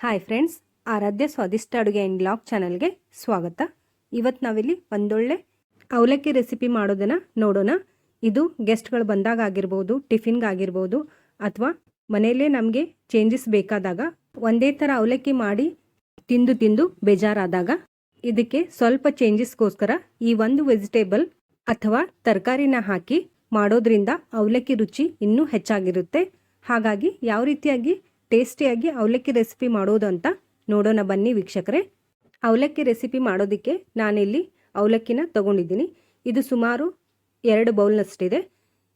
Hi friends ಆರಾಧ್ಯ ಸ್ವಾದಿಷ್ಟ ಅಡುಗೆ and blog ಚಾನಲ್ಗೆ ಸ್ವಾಗತ. ಇವತ್ತು ನಾವಿಲ್ಲಿ ಒಂದೊಳ್ಳೆ ಅವಲಕ್ಕಿ ರೆಸಿಪಿ ಮಾಡೋದನ್ನು ನೋಡೋಣ. ಇದು ಗೆಸ್ಟ್ಗಳು ಬಂದಾಗ ಆಗಿರ್ಬೋದು ಟಿಫಿನ್ಗಾಗಿರ್ಬೋದು ಅಥವಾ ಮನೆಯಲ್ಲೇ ನಮಗೆ ಚೇಂಜಸ್ ಬೇಕಾದಾಗ ಒಂದೇ ಥರ ಅವಲಕ್ಕಿ ಮಾಡಿ ತಿಂದು ತಿಂದು ಬೇಜಾರಾದಾಗ ಇದಕ್ಕೆ ಸ್ವಲ್ಪ ಚೇಂಜಸ್ಗೋಸ್ಕರ ಈ ಒಂದು ವೆಜಿಟೇಬಲ್ ಅಥವಾ ತರಕಾರಿನ ಹಾಕಿ ಮಾಡೋದ್ರಿಂದ ಅವಲಕ್ಕಿ ರುಚಿ ಇನ್ನೂ ಹೆಚ್ಚಾಗಿರುತ್ತೆ. ಹಾಗಾಗಿ ಯಾವ ರೀತಿಯಾಗಿ ಟೇಸ್ಟಿಯಾಗಿ ಅವಲಕ್ಕಿ ರೆಸಿಪಿ ಮಾಡೋದು ಅಂತ ನೋಡೋಣ ಬನ್ನಿ ವೀಕ್ಷಕರೇ. ಅವಲಕ್ಕಿ ರೆಸಿಪಿ ಮಾಡೋದಕ್ಕೆ ನಾನಿಲ್ಲಿ ಅವಲಕ್ಕಿನ ತಗೊಂಡಿದ್ದೀನಿ. ಇದು ಸುಮಾರು ಎರಡು ಬೌಲ್ನಷ್ಟಿದೆ.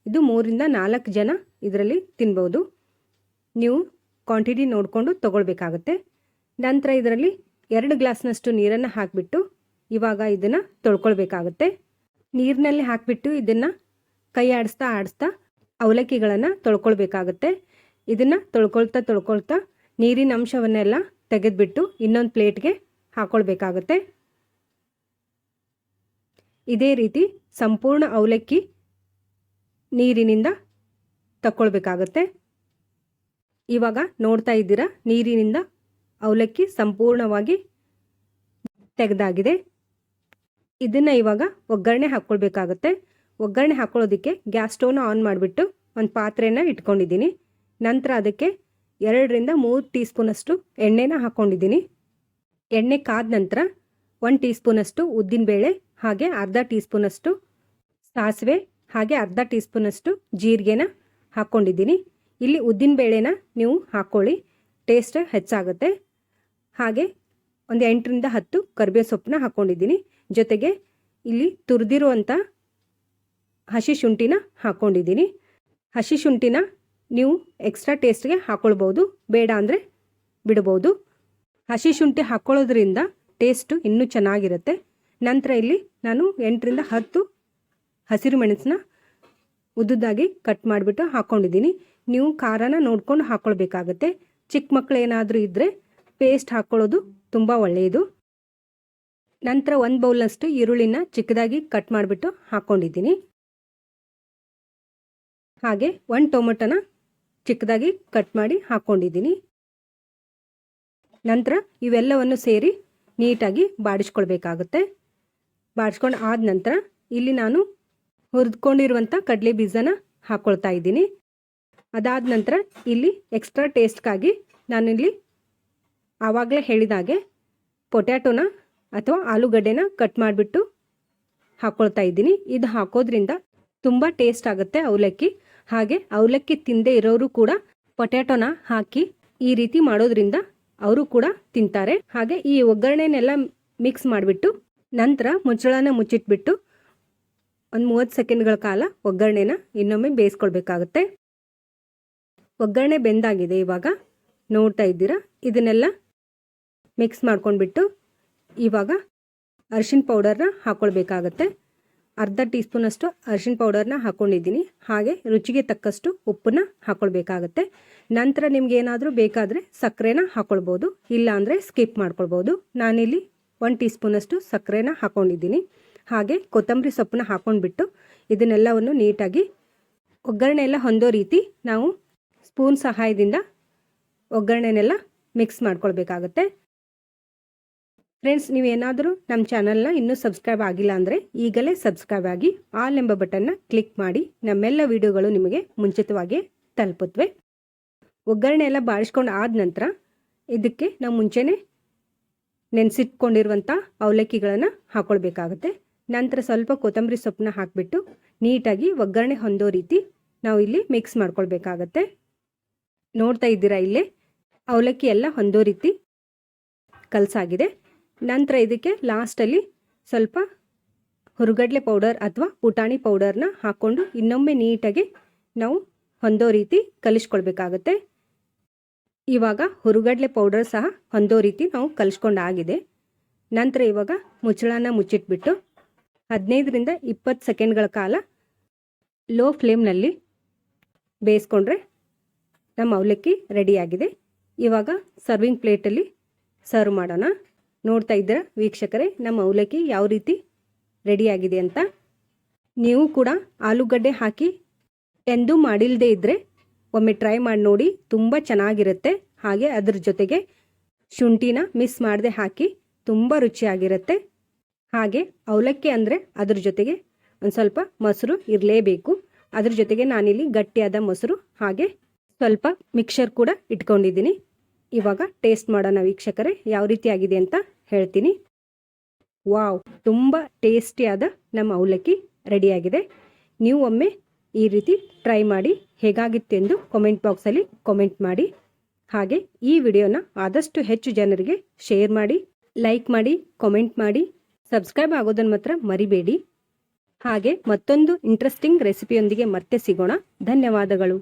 ಇದು ಮೂರಿಂದ ನಾಲ್ಕು ಜನ ಇದರಲ್ಲಿ ತಿನ್ಬೋದು. ನೀವು ಕ್ವಾಂಟಿಟಿ ನೋಡಿಕೊಂಡು ತಗೊಳ್ಬೇಕಾಗತ್ತೆ. ನಂತರ ಇದರಲ್ಲಿ ಎರಡು ಗ್ಲಾಸ್ನಷ್ಟು ನೀರನ್ನು ಹಾಕಿಬಿಟ್ಟು ಇವಾಗ ಇದನ್ನು ತೊಳ್ಕೊಳ್ಬೇಕಾಗತ್ತೆ. ನೀರಿನಲ್ಲಿ ಹಾಕಿಬಿಟ್ಟು ಇದನ್ನು ಕೈ ಆಡಿಸ್ತಾ ಆಡಿಸ್ತಾ ಅವಲಕ್ಕಿಗಳನ್ನು ತೊಳ್ಕೊಳ್ಬೇಕಾಗತ್ತೆ. ಇದನ್ನು ತೊಳ್ಕೊಳ್ತಾ ತೊಳ್ಕೊಳ್ತಾ ನೀರಿನ ಅಂಶವನ್ನೆಲ್ಲ ತೆಗೆದುಬಿಟ್ಟು ಇನ್ನೊಂದು ಪ್ಲೇಟ್ಗೆ ಹಾಕ್ಕೊಳ್ಬೇಕಾಗತ್ತೆ ಇದೇ ರೀತಿ ಸಂಪೂರ್ಣ ಅವಲಕ್ಕಿ ನೀರಿನಿಂದ ತಕ್ಕೊಳ್ಬೇಕಾಗತ್ತೆ. ಇವಾಗ ನೋಡ್ತಾ ಇದ್ದೀರಾ, ನೀರಿನಿಂದ ಅವಲಕ್ಕಿ ಸಂಪೂರ್ಣವಾಗಿ ತೆಗೆದಾಗಿದೆ. ಇದನ್ನು ಇವಾಗ ಒಗ್ಗರಣೆ ಹಾಕ್ಕೊಳ್ಬೇಕಾಗತ್ತೆ ಒಗ್ಗರಣೆ ಹಾಕ್ಕೊಳ್ಳೋದಕ್ಕೆ ಗ್ಯಾಸ್ ಸ್ಟೋವ್ನ ಆನ್ ಮಾಡಿಬಿಟ್ಟು ಒಂದು ಪಾತ್ರೆನ ಇಟ್ಕೊಂಡಿದ್ದೀನಿ. ನಂತರ ಅದಕ್ಕೆ ಎರಡರಿಂದ ಮೂರು ಟೀ ಸ್ಪೂನಷ್ಟು ಎಣ್ಣೆನ ಹಾಕ್ಕೊಂಡಿದ್ದೀನಿ ಎಣ್ಣೆ ಕಾದ ನಂತರ ಒಂದು ಟೀ ಸ್ಪೂನಷ್ಟು ಉದ್ದಿನಬೇಳೆ, ಹಾಗೆ ಅರ್ಧ ಟೀ ಸ್ಪೂನಷ್ಟು ಸಾಸಿವೆ, ಹಾಗೆ ಅರ್ಧ ಟೀ ಸ್ಪೂನಷ್ಟು ಜೀರಿಗೆನ ಹಾಕ್ಕೊಂಡಿದ್ದೀನಿ ಇಲ್ಲಿ ಉದ್ದಿನಬೇಳೆನ ನೀವು ಹಾಕ್ಕೊಳ್ಳಿ ಟೇಸ್ಟ್ ಹೆಚ್ಚಾಗುತ್ತೆ. ಹಾಗೆ ಒಂದು ಎಂಟರಿಂದ ಹತ್ತು ಕರಿಬೇವು ಸೊಪ್ಪನ್ನ ಹಾಕ್ಕೊಂಡಿದ್ದೀನಿ ಜೊತೆಗೆ ಇಲ್ಲಿ ತುರಿದಿರುವಂಥ ಹಸಿ ಶುಂಠಿನ ಹಾಕ್ಕೊಂಡಿದ್ದೀನಿ ಹಸಿ ಶುಂಠಿನ ನೀವು ಎಕ್ಸ್ಟ್ರಾ ಟೇಸ್ಟ್ಗೆ ಹಾಕ್ಕೊಳ್ಬೋದು ಬೇಡ ಅಂದರೆ ಬಿಡ್ಬೋದು. ಹಸಿ ಶುಂಠಿ ಹಾಕ್ಕೊಳ್ಳೋದ್ರಿಂದ ಟೇಸ್ಟು ಇನ್ನೂ ಚೆನ್ನಾಗಿರುತ್ತೆ. ನಂತರ ಇಲ್ಲಿ ನಾನು ಎಂಟರಿಂದ ಹತ್ತು ಹಸಿರು ಮೆಣಸನ್ನ ಉದ್ದುದಾಗಿ ಕಟ್ ಮಾಡಿಬಿಟ್ಟು ಹಾಕ್ಕೊಂಡಿದ್ದೀನಿ ನೀವು ಖಾರನ ನೋಡ್ಕೊಂಡು ಹಾಕ್ಕೊಳ್ಬೇಕಾಗತ್ತೆ ಚಿಕ್ಕ ಮಕ್ಕಳು ಏನಾದರೂ ಇದ್ದರೆ ಪೇಸ್ಟ್ ಹಾಕ್ಕೊಳ್ಳೋದು ತುಂಬ ಒಳ್ಳೆಯದು. ನಂತರ ಒಂದು ಬೌಲ್ನಷ್ಟು ಈರುಳ್ಳಿನ ಚಿಕ್ಕದಾಗಿ ಕಟ್ ಮಾಡಿಬಿಟ್ಟು ಹಾಕ್ಕೊಂಡಿದ್ದೀನಿ ಹಾಗೆ ಒಂದು ಟೊಮೊಟೊನ ಚಿಕ್ಕದಾಗಿ ಕಟ್ ಮಾಡಿ ಹಾಕ್ಕೊಂಡಿದ್ದೀನಿ ನಂತರ ಇವೆಲ್ಲವನ್ನು ಸೇರಿ ನೀಟಾಗಿ ಬಾಡಿಸ್ಕೊಳ್ಬೇಕಾಗುತ್ತೆ. ಬಾಡಿಸ್ಕೊಂಡು ಆದ ನಂತರ ಇಲ್ಲಿ ನಾನು ಹುರಿದ್ಕೊಂಡಿರುವಂಥ ಕಡಲೆ ಬೀಜನ ಹಾಕ್ಕೊಳ್ತಾ ಇದ್ದೀನಿ. ಅದಾದ ನಂತರ ಇಲ್ಲಿ ಎಕ್ಸ್ಟ್ರಾ ಟೇಸ್ಟ್ಗಾಗಿ ನಾನಿಲ್ಲಿ ಆವಾಗಲೇ ಹೇಳಿದಾಗೆ ಪೊಟ್ಯಾಟೋನ ಅಥವಾ ಆಲೂಗಡ್ಡೆನ ಕಟ್ ಮಾಡಿಬಿಟ್ಟು ಹಾಕ್ಕೊಳ್ತಾ ಇದ್ದೀನಿ. ಇದು ಹಾಕೋದ್ರಿಂದ ತುಂಬ ಟೇಸ್ಟ್ ಆಗುತ್ತೆ ಅವಲಕ್ಕಿ. ಹಾಗೆ ಅವಲಕ್ಕಿ ತಿಂದೇ ಇರೋರು ಕೂಡ ಪೊಟ್ಯಾಟೊನ ಹಾಕಿ ಈ ರೀತಿ ಮಾಡೋದ್ರಿಂದ ಅವರು ಕೂಡ ತಿಂತಾರೆ. ಹಾಗೆ ಈ ಒಗ್ಗರಣೆನೆಲ್ಲ ಮಿಕ್ಸ್ ಮಾಡಿಬಿಟ್ಟು ನಂತರ ಮುಚ್ಚಳನ ಮುಚ್ಚಿಟ್ಬಿಟ್ಟು ಒಂದು ಮೂವತ್ತು ಸೆಕೆಂಡ್ಗಳ ಕಾಲ ಒಗ್ಗರಣೆನ ಇನ್ನೊಮ್ಮೆ ಬೇಯಿಸ್ಕೊಳ್ಬೇಕಾಗುತ್ತೆ. ಒಗ್ಗರಣೆ ಬೆಂದಾಗಿದೆ ಇವಾಗ. ನೋಡ್ತಾ ಇದ್ದೀರಾ? ಇದನ್ನೆಲ್ಲ ಮಿಕ್ಸ್ ಮಾಡ್ಕೊಂಡ್ಬಿಟ್ಟು ಇವಾಗ ಅರಿಶಿನ ಪೌಡರ್ನ ಹಾಕ್ಕೊಳ್ಬೇಕಾಗತ್ತೆ ಅರ್ಧ ಟೀ ಸ್ಪೂನಷ್ಟು ಅರಿಶಿನ ಪೌಡರ್ನ ಹಾಕ್ಕೊಂಡಿದ್ದೀನಿ. ಹಾಗೆ ರುಚಿಗೆ ತಕ್ಕಷ್ಟು ಉಪ್ಪನ್ನ ಹಾಕ್ಕೊಳ್ಬೇಕಾಗತ್ತೆ ನಂತರ ನಿಮ್ಗೆ ಏನಾದರೂ ಬೇಕಾದರೆ ಸಕ್ಕರೆನ ಹಾಕ್ಕೊಳ್ಬೋದು ಇಲ್ಲಾಂದರೆ ಸ್ಕಿಪ್ ಮಾಡ್ಕೊಳ್ಬೋದು. ನಾನಿಲ್ಲಿ ಒನ್ ಟೀ ಸ್ಪೂನಷ್ಟು ಸಕ್ಕರೆನ ಹಾಕ್ಕೊಂಡಿದ್ದೀನಿ ಹಾಗೆ ಕೊತ್ತಂಬರಿ ಸೊಪ್ಪನ್ನ ಹಾಕ್ಕೊಂಡ್ಬಿಟ್ಟು ಇದನ್ನೆಲ್ಲವನ್ನು ನೀಟಾಗಿ ಒಗ್ಗರಣೆ ಎಲ್ಲ ಹೊಂದೋ ರೀತಿ ನಾವು ಸ್ಪೂನ್ ಸಹಾಯದಿಂದ ಒಗ್ಗರಣೆನೆಲ್ಲ ಮಿಕ್ಸ್ ಮಾಡ್ಕೊಳ್ಬೇಕಾಗತ್ತೆ. ಫ್ರೆಂಡ್ಸ್ ನೀವೇನಾದರೂ ನಮ್ಮ ಚಾನಲ್ನ ಇನ್ನೂ ಸಬ್ಸ್ಕ್ರೈಬ್ ಆಗಿಲ್ಲ ಅಂದರೆ ಈಗಲೇ ಸಬ್ಸ್ಕ್ರೈಬ್ ಆಗಿ ಆಲ್ ಎಂಬ ಬಟನ್ನ ಕ್ಲಿಕ್ ಮಾಡಿ ನಮ್ಮೆಲ್ಲ ವಿಡಿಯೋಗಳು ನಿಮಗೆ ಮುಂಚಿತವಾಗಿ ತಲುಪುತ್ತವೆ ಒಗ್ಗರಣೆ ಎಲ್ಲ ಬಾಳಿಸ್ಕೊಂಡು ಆದ ನಂತರ ಇದಕ್ಕೆ ನಾವು ಮುಂಚೆನೆ ನೆನೆಸಿಟ್ಕೊಂಡಿರುವಂಥ ಅವಲಕ್ಕಿಗಳನ್ನು ಹಾಕ್ಕೊಳ್ಬೇಕಾಗತ್ತೆ ನಂತರ ಸ್ವಲ್ಪ ಕೊತ್ತಂಬರಿ ಸೊಪ್ಪನ್ನ ಹಾಕಿಬಿಟ್ಟು ನೀಟಾಗಿ ಒಗ್ಗರಣೆ ಹೊಂದೋ ರೀತಿ ನಾವು ಇಲ್ಲಿ ಮಿಕ್ಸ್ ಮಾಡ್ಕೊಳ್ಬೇಕಾಗತ್ತೆ. ನೋಡ್ತಾ ಇದ್ದೀರಾ ಇಲ್ಲೇ? ಅವಲಕ್ಕಿ ಎಲ್ಲ ಹೊಂದೋ ರೀತಿ ಕಲಸಾಗಿದೆ. ನಂತರ ಇದಕ್ಕೆ ಲಾಸ್ಟಲ್ಲಿ ಸ್ವಲ್ಪ ಹುರುಗಡ್ಲೆ ಪೌಡರ್ ಅಥವಾ ಪುಟಾಣಿ ಪೌಡರ್ನ ಹಾಕ್ಕೊಂಡು ಇನ್ನೊಮ್ಮೆ ನೀಟಾಗಿ ನಾವು ಹೊಂದೋ ರೀತಿ ಕಲಿಸ್ಕೊಳ್ಬೇಕಾಗತ್ತೆ. ಇವಾಗ ಹುರುಗಡ್ಲೆ ಪೌಡರ್ ಸಹ ಹೊಂದೋ ರೀತಿ ನಾವು ಕಲಿಸ್ಕೊಂಡಾಗಿದೆ ನಂತರ ಇವಾಗ ಮುಚ್ಚಳನ ಮುಚ್ಚಿಟ್ಬಿಟ್ಟು ಹದಿನೈದರಿಂದ ಇಪ್ಪತ್ತು ಸೆಕೆಂಡ್ಗಳ ಕಾಲ ಲೋ ಫ್ಲೇಮ್ನಲ್ಲಿ ಬೇಯಿಸ್ಕೊಂಡ್ರೆ ನಮ್ಮ ಅವಲಕ್ಕಿ ರೆಡಿಯಾಗಿದೆ ಇವಾಗ ಸರ್ವಿಂಗ್ ಪ್ಲೇಟಲ್ಲಿ ಸರ್ವ್ ಮಾಡೋಣ. ನೋಡ್ತಾ ಇದ್ದೀರ ವೀಕ್ಷಕರೇ, ನಮ್ಮ ಅವಲಕ್ಕಿ ಯಾವ ರೀತಿ ರೆಡಿಯಾಗಿದೆ ಅಂತ? ನೀವು ಕೂಡ ಆಲೂಗಡ್ಡೆ ಹಾಕಿ ಎಂದು ಮಾಡಿಲ್ಲದೆ ಇದ್ದರೆ ಒಮ್ಮೆ ಟ್ರೈ ಮಾಡಿ ನೋಡಿ ತುಂಬ ಚೆನ್ನಾಗಿರುತ್ತೆ. ಹಾಗೆ ಅದ್ರ ಜೊತೆಗೆ ಶುಂಠಿನ ಮಿಸ್ ಮಾಡದೆ ಹಾಕಿ ತುಂಬ ರುಚಿಯಾಗಿರುತ್ತೆ. ಹಾಗೆ ಅವಲಕ್ಕಿ ಅಂದರೆ ಅದ್ರ ಜೊತೆಗೆ ಒಂದು ಸ್ವಲ್ಪ ಮೊಸರು ಇರಲೇಬೇಕು. ಅದ್ರ ಜೊತೆಗೆ ನಾನಿಲ್ಲಿ ಗಟ್ಟಿಯಾದ ಮೊಸರು ಹಾಗೆ ಸ್ವಲ್ಪ ಮಿಕ್ಸರ್ ಕೂಡ ಇಟ್ಕೊಂಡಿದ್ದೀನಿ. ಇವಾಗ ಟೇಸ್ಟ್ ಮಾಡೋಣ ವೀಕ್ಷಕರೇ, ಯಾವ ರೀತಿ ಆಗಿದೆ ಅಂತ? ಹೇಳ್ತೀನಿ. ವಾವ್, ತುಂಬ ಟೇಸ್ಟಿಯಾದ ನಮ್ಮ ಅವಲಕ್ಕಿ ರೆಡಿಯಾಗಿದೆ. ನೀವು ಒಮ್ಮೆ ಈ ರೀತಿ ಟ್ರೈ ಮಾಡಿ ಹೇಗಾಗಿತ್ತೆಂದು ಕಾಮೆಂಟ್ ಬಾಕ್ಸಲ್ಲಿ ಕಾಮೆಂಟ್ ಮಾಡಿ. ಹಾಗೆ ಈ ವಿಡಿಯೋನ ಆದಷ್ಟು ಹೆಚ್ಚು ಜನರಿಗೆ ಶೇರ್ ಮಾಡಿ ಲೈಕ್ ಮಾಡಿ ಕಾಮೆಂಟ್ ಮಾಡಿ ಸಬ್ಸ್ಕ್ರೈಬ್ ಆಗೋದನ್ನು ಮಾತ್ರ ಮರಿಬೇಡಿ. ಹಾಗೆ ಮತ್ತೊಂದು ಇಂಟ್ರೆಸ್ಟಿಂಗ್ ರೆಸಿಪಿಯೊಂದಿಗೆ ಮತ್ತೆ ಸಿಗೋಣ. ಧನ್ಯವಾದಗಳು.